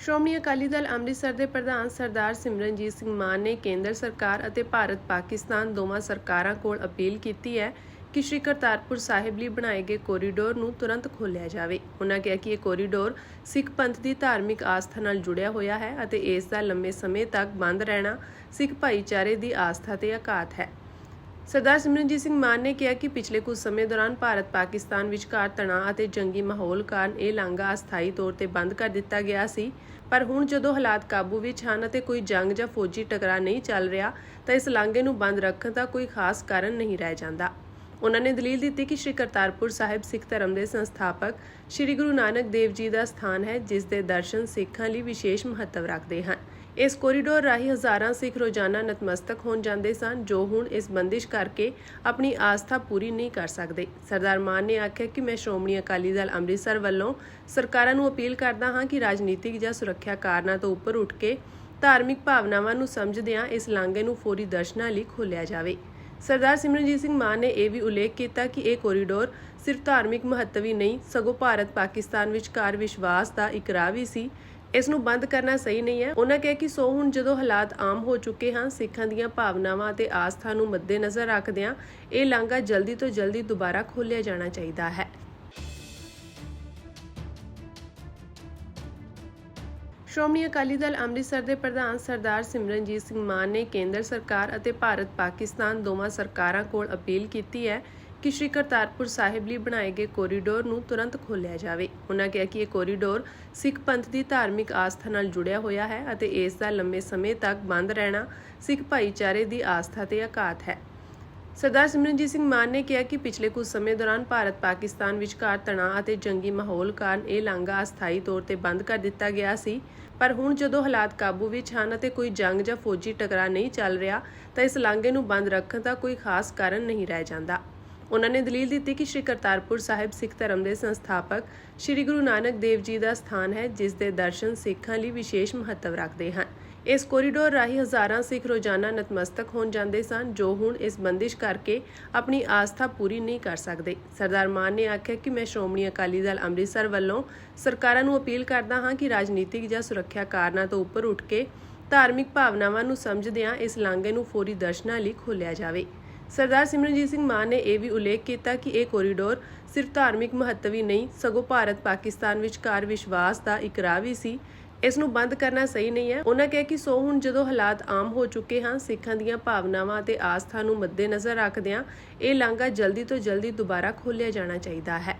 ਸ਼੍ਰੋਮਣੀ ਅਕਾਲੀ ਦਲ ਅੰਮ੍ਰਿਤਸਰ ਦੇ ਪ੍ਰਧਾਨ ਸਰਦਾਰ ਸਿਮਰਨਜੀਤ ਸਿੰਘ ਮਾਨ ਨੇ ਕੇਂਦਰ ਸਰਕਾਰ ਅਤੇ ਭਾਰਤ ਪਾਕਿਸਤਾਨ ਦੋਵਾਂ ਸਰਕਾਰਾਂ ਕੋਲ ਅਪੀਲ ਕੀਤੀ ਹੈ ਕਿ ਸ਼੍ਰੀ ਕਰਤਾਰਪੁਰ ਸਾਹਿਬ ਲਈ ਬਣਾਏ ਗਏ ਕੋਰੀਡੋਰ ਨੂੰ ਤੁਰੰਤ ਖੋਲ੍ਹਿਆ ਜਾਵੇ। ਉਹਨਾਂ ਕਿਹਾ ਕਿ ਇਹ ਕੋਰੀਡੋਰ ਸਿੱਖ ਪੰਥ ਦੀ ਧਾਰਮਿਕ ਆਸਥਾ ਨਾਲ ਜੁੜਿਆ ਹੋਇਆ ਹੈ ਅਤੇ ਇਸ ਦਾ ਲੰਮੇ ਸਮੇਂ ਤੱਕ ਬੰਦ ਰਹਿਣਾ ਸਿੱਖ ਭਾਈਚਾਰੇ ਦੀ ਆਸਥਾ ਤੇ ਆਘਾਤ ਹੈ। ਸਰਦਾਰ ਸਿਮਰਨਜੀਤ ਸਿੰਘ ਮਾਨ ਨੇ ਕਿਹਾ ਕਿ ਪਿਛਲੇ ਕੁਝ ਸਮੇਂ ਦੌਰਾਨ ਭਾਰਤ ਪਾਕਿਸਤਾਨ ਵਿਚਕਾਰ ਤਣਾਅ ਅਤੇ ਜੰਗੀ ਮਾਹੌਲ ਕਾਰਨ ਇਹ ਲਾਂਘਾ ਅਸਥਾਈ ਤੌਰ ਤੇ ਬੰਦ ਕਰ ਦਿੱਤਾ ਗਿਆ ਸੀ। ਪਰ ਹੁਣ ਜਦੋਂ ਹਾਲਾਤ ਕਾਬੂ ਵਿੱਚ ਹਨ ਅਤੇ ਕੋਈ ਜੰਗ ਜਾਂ ਫੌਜੀ ਟਕਰਾਅ ਨਹੀਂ ਚੱਲ ਰਿਹਾ, ਤਾਂ ਇਸ ਲਾਂਘੇ ਨੂੰ ਬੰਦ ਰੱਖਣ ਦਾ ਕੋਈ ਖਾਸ ਕਾਰਨ ਨਹੀਂ ਰਹਿ ਜਾਂਦਾ। ਉਹਨਾਂ ਨੇ ਦਲੀਲ ਦਿੱਤੀ ਕਿ ਸ਼੍ਰੀ ਕਰਤਾਰਪੁਰ ਸਾਹਿਬ ਸਿੱਖ ਧਰਮ ਦੇ ਸੰਸਥਾਪਕ ਸ਼੍ਰੀ ਗੁਰੂ ਨਾਨਕ ਦੇਵ ਜੀ ਦਾ ਸਥਾਨ ਹੈ, ਜਿਸ ਦੇ ਦਰਸ਼ਨ ਸਿੱਖਾਂ ਲਈ ਵਿਸ਼ੇਸ਼ ਮਹੱਤਵ ਰੱਖਦੇ ਹਨ। ਇਸ ਕੋਰੀਡੋਰ ਰਾਹੀਂ ਹਜ਼ਾਰਾਂ ਸਿੱਖ ਰੋਜ਼ਾਨਾ ਨਤਮਸਤਕ ਹੋਣ ਜਾਂਦੇ ਸਨ, ਜੋ ਹੁਣ ਇਸ ਬੰਦਿਸ਼ ਕਰਕੇ ਆਪਣੀ ਆਸਥਾ ਪੂਰੀ ਨਹੀਂ ਕਰ ਸਕਦੇ। ਸਰਦਾਰ ਮਾਨ ਨੇ ਆਖਿਆ ਕਿ ਮੈਂ ਸ਼੍ਰੋਮਣੀ ਅਕਾਲੀ ਦਲ ਅੰਮ੍ਰਿਤਸਰ ਵੱਲੋਂ ਸਰਕਾਰਾਂ ਨੂੰ ਅਪੀਲ ਕਰਦਾ ਹਾਂ ਕਿ ਰਾਜਨੀਤਿਕ ਜਾਂ ਸੁਰੱਖਿਆ ਕਾਰਨਾਂ ਤੋਂ ਉੱਪਰ ਉੱਠ ਕੇ ਧਾਰਮਿਕ ਭਾਵਨਾਵਾਂ ਨੂੰ ਸਮਝਦਿਆਂ ਇਸ ਲਾਂਘੇ ਨੂੰ ਫੌਰੀ ਦਰਸ਼ਨਾਂ ਲਈ ਖੋਲ੍ਹਿਆ ਜਾਵੇ। ਸਰਦਾਰ ਸਿਮਰਨਜੀਤ ਸਿੰਘ ਮਾਨ ਨੇ ਇਹ ਵੀ ਉਲੇਖ ਕੀਤਾ ਕਿ ਇਹ ਕੋਰੀਡੋਰ ਸਿਰਫ ਧਾਰਮਿਕ ਮਹੱਤਵ ਹੀ ਨਹੀਂ, ਸਗੋਂ ਭਾਰਤ ਪਾਕਿਸਤਾਨ ਵਿਚਕਾਰ ਵਿਸ਼ਵਾਸ ਦਾ ਇੱਕ ਰਾਹ ਵੀ ਸੀ ਇਸ ਨੂੰ ਬੰਦ ਕਰਨਾ ਸਹੀ ਨਹੀਂ ਹੈ। ਉਹਨਾਂ ਕਿਹਾ ਕਿ ਸੋ ਹੁਣ ਜਦੋਂ ਹਾਲਾਤ ਆਮ ਹੋ ਚੁੱਕੇ ਹਨ, ਸਿੱਖਾਂ ਦੀਆਂ ਭਾਵਨਾਵਾਂ ਅਤੇ ਆਸਥਾ ਨੂੰ ਮੱਦੇਨਜ਼ਰ ਰੱਖਦਿਆਂ ਇਹ ਲਾਂਘਾ ਜਲਦੀ ਤੋਂ ਜਲਦੀ ਦੁਬਾਰਾ ਖੋਲ੍ਹਿਆ ਜਾਣਾ ਚਾਹੀਦਾ ਹੈ। ਸ਼੍ਰੋਮਣੀ ਅਕਾਲੀ ਦਲ ਅੰਮ੍ਰਿਤਸਰ ਦੇ ਪ੍ਰਧਾਨ ਸਰਦਾਰ ਸਿਮਰਨਜੀਤ ਸਿੰਘ ਮਾਨ ਨੇ ਕੇਂਦਰ ਸਰਕਾਰ ਅਤੇ ਭਾਰਤ ਪਾਕਿਸਤਾਨ ਦੋਵਾਂ ਸਰਕਾਰਾਂ ਕੋਲ ਅਪੀਲ ਕੀਤੀ ਹੈ ਕਿ ਸ਼੍ਰੀ ਕਰਤਾਰਪੁਰ ਸਾਹਿਬ ਲਈ ਬਣਾਏ ਗਏ ਕੋਰੀਡੋਰ ਨੂੰ ਤੁਰੰਤ ਖੋਲ੍ਹਿਆ ਜਾਵੇ। ਉਹਨਾਂ ਕਿਹਾ ਕਿ ਇਹ ਕੋਰੀਡੋਰ ਸਿੱਖ ਪੰਥ ਦੀ ਧਾਰਮਿਕ ਆਸਥਾ ਨਾਲ ਜੁੜਿਆ ਹੋਇਆ ਹੈ ਅਤੇ ਇਸ ਦਾ ਲੰਮੇ ਸਮੇਂ ਤੱਕ ਬੰਦ ਰਹਿਣਾ ਸਿੱਖ ਭਾਈਚਾਰੇ ਦੀ ਆਸਥਾ ਤੇ ਆਘਾਤ ਹੈ। ਸਰਦਾਰ ਸਿਮਰਨਜੀਤ ਸਿੰਘ ਮਾਨ ਨੇ ਕਿਹਾ ਕਿ ਪਿਛਲੇ ਕੁਝ ਸਮੇਂ ਦੌਰਾਨ ਭਾਰਤ ਪਾਕਿਸਤਾਨ ਵਿਚਕਾਰ ਤਣਾਅ ਅਤੇ ਜੰਗੀ ਮਾਹੌਲ ਕਾਰਨ ਇਹ ਲਾਂਘਾ ਅਸਥਾਈ ਤੌਰ ਤੇ ਬੰਦ ਕਰ ਦਿੱਤਾ ਗਿਆ ਸੀ। ਪਰ ਹੁਣ ਜਦੋਂ ਹਾਲਾਤ ਕਾਬੂ ਵਿੱਚ ਹਨ ਅਤੇ ਕੋਈ ਜੰਗ ਜਾਂ ਫੌਜੀ ਟਕਰਾਅ ਨਹੀਂ ਚੱਲ ਰਿਹਾ, ਤਾਂ ਇਸ ਲਾਂਘੇ ਨੂੰ ਬੰਦ ਰੱਖਣ ਦਾ ਕੋਈ ਖਾਸ ਕਾਰਨ ਨਹੀਂ ਰਹਿ ਜਾਂਦਾ। ਉਹਨਾਂ ਨੇ ਦਲੀਲ ਦਿੱਤੀ ਕਿ ਸ਼੍ਰੀ ਕਰਤਾਰਪੁਰ ਸਾਹਿਬ ਸਿੱਖ ਧਰਮ ਦੇ ਸੰਸਥਾਪਕ ਸ਼੍ਰੀ ਗੁਰੂ ਨਾਨਕ ਦੇਵ ਜੀ ਦਾ ਸਥਾਨ ਹੈ, ਜਿਸ ਦੇ ਦਰਸ਼ਨ ਸਿੱਖਾਂ ਲਈ ਵਿਸ਼ੇਸ਼ ਮਹੱਤਵ ਰੱਖਦੇ ਹਨ। ਇਸ ਕੋਰੀਡੋਰ ਰਾਹੀਂ ਹਜ਼ਾਰਾਂ ਸਿੱਖ ਰੋਜ਼ਾਨਾ ਨਤਮਸਤਕ ਹੋਣ ਜਾਂਦੇ ਸਨ, ਜੋ ਹੁਣ ਇਸ ਬੰਦਿਸ਼ ਕਰਕੇ ਆਪਣੀ ਆਸਥਾ ਪੂਰੀ ਨਹੀਂ ਕਰ ਸਕਦੇ। ਸਰਦਾਰ ਮਾਨ ਨੇ ਆਖਿਆ ਕਿ ਮੈਂ ਸ਼੍ਰੋਮਣੀ ਅਕਾਲੀ ਦਲ ਅੰਮ੍ਰਿਤਸਰ ਵੱਲੋਂ ਸਰਕਾਰਾਂ ਨੂੰ ਅਪੀਲ ਕਰਦਾ ਹਾਂ ਕਿ ਰਾਜਨੀਤਿਕ ਜਾਂ ਸੁਰੱਖਿਆ ਕਾਰਨਾਂ ਤੋਂ ਉੱਪਰ ਉੱਠ ਕੇ ਧਾਰਮਿਕ ਭਾਵਨਾਵਾਂ ਨੂੰ ਸਮਝਦਿਆਂ ਇਸ ਲਾਂਘੇ ਨੂੰ ਫੌਰੀ ਦਰਸ਼ਨਾਂ ਲਈ ਖੋਲ੍ਹਿਆ ਜਾਵੇ। ਸਰਦਾਰ ਸਿਮਰਨਜੀਤ ਸਿੰਘ ਮਾਨ ਨੇ ਇਹ ਵੀ ਉਲੇਖ ਕੀਤਾ ਕਿ ਇਹ ਕੋਰੀਡੋਰ ਸਿਰਫ ਧਾਰਮਿਕ ਮਹੱਤਵ ਹੀ ਨਹੀਂ, ਸਗੋਂ ਭਾਰਤ ਪਾਕਿਸਤਾਨ ਵਿਚਕਾਰ ਵਿਸ਼ਵਾਸ ਦਾ ਇੱਕ ਰਾਹ ਵੀ ਸੀ। ਇਸ ਨੂੰ ਬੰਦ ਕਰਨਾ ਸਹੀ ਨਹੀਂ ਹੈ। ਉਹਨਾਂ ਕਿਹਾ ਕਿ ਸੋ ਹੁਣ ਜਦੋਂ ਹਾਲਾਤ ਆਮ ਹੋ ਚੁੱਕੇ ਹਨ, ਸਿੱਖਾਂ ਦੀਆਂ ਭਾਵਨਾਵਾਂ ਅਤੇ ਆਸਥਾ ਨੂੰ ਮੱਦੇਨਜ਼ਰ ਰੱਖਦਿਆਂ ਇਹ ਲਾਂਘਾ ਜਲਦੀ ਤੋਂ ਜਲਦੀ ਦੁਬਾਰਾ ਖੋਲ੍ਹਿਆ ਜਾਣਾ ਚਾਹੀਦਾ ਹੈ।